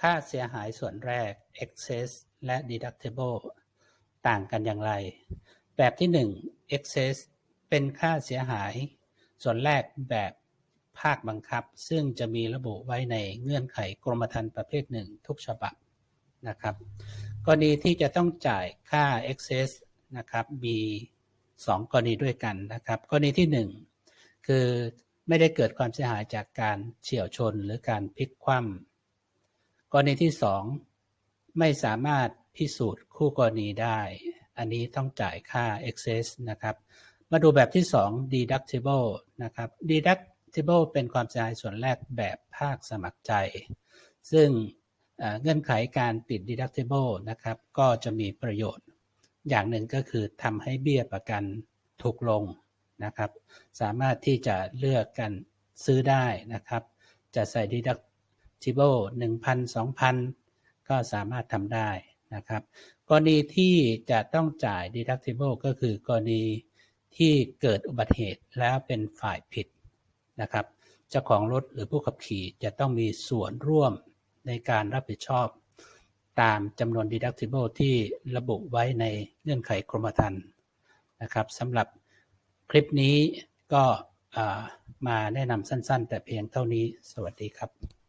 ค่าเสียหายส่วนแรก excess และ deductible ต่างกันอย่างไร แบบที่ 1 excess เป็นค่าเสียหาย ส่วนแรกแบบภาคบังคับ ซึ่งจะมีระบุไว้ในเงื่อนไขกรมธรรม์ประเภทหนึ่งทุกฉบับนะครับกรณีที่จะต้องจ่ายค่า excess นะครับมี 2 กรณีด้วยกันนะครับ กรณีที่ 1 คือไม่ได้เกิดความเสียหายจากการเฉี่ยวชนหรือการพลิกคว่ำ กรณีที่2ไม่สามารถพิสูจน์คู่กรณีได้ อันนี้ต้องจ่ายค่า excess นะครับ มาดูแบบที่2 deductible นะครับ deductible เป็นความเสียหายส่วนแรกแบบภาคสมัครใจ ซึ่งเงื่อนไขการปิด deductible นะครับ ก็จะมีประโยชน์ อย่างหนึ่งก็คือทำให้เบี้ยประกันถูกลงนะครับ สามารถที่จะเลือกกันซื้อได้นะครับ จะใส่ deduc deductible 1,000 2,000ก็สามารถทำได้นะครับกรณีที่จะต้องจ่าย deductible ก็คือกรณีที่เกิดอุบัติเหตุแล้วเป็นฝ่ายผิดนะครับเจ้าของรถหรือผู้ขับขี่จะต้องมีส่วนร่วมในการรับผิดชอบ ตามจำนวน deductible ที่ระบุไว้ในเงื่อนไขกรมธรรม์นะครับสำหรับคลิปนี้ก็มาแนะนำสั้น ๆ แต่เพียงเท่านี้สวัสดีครับ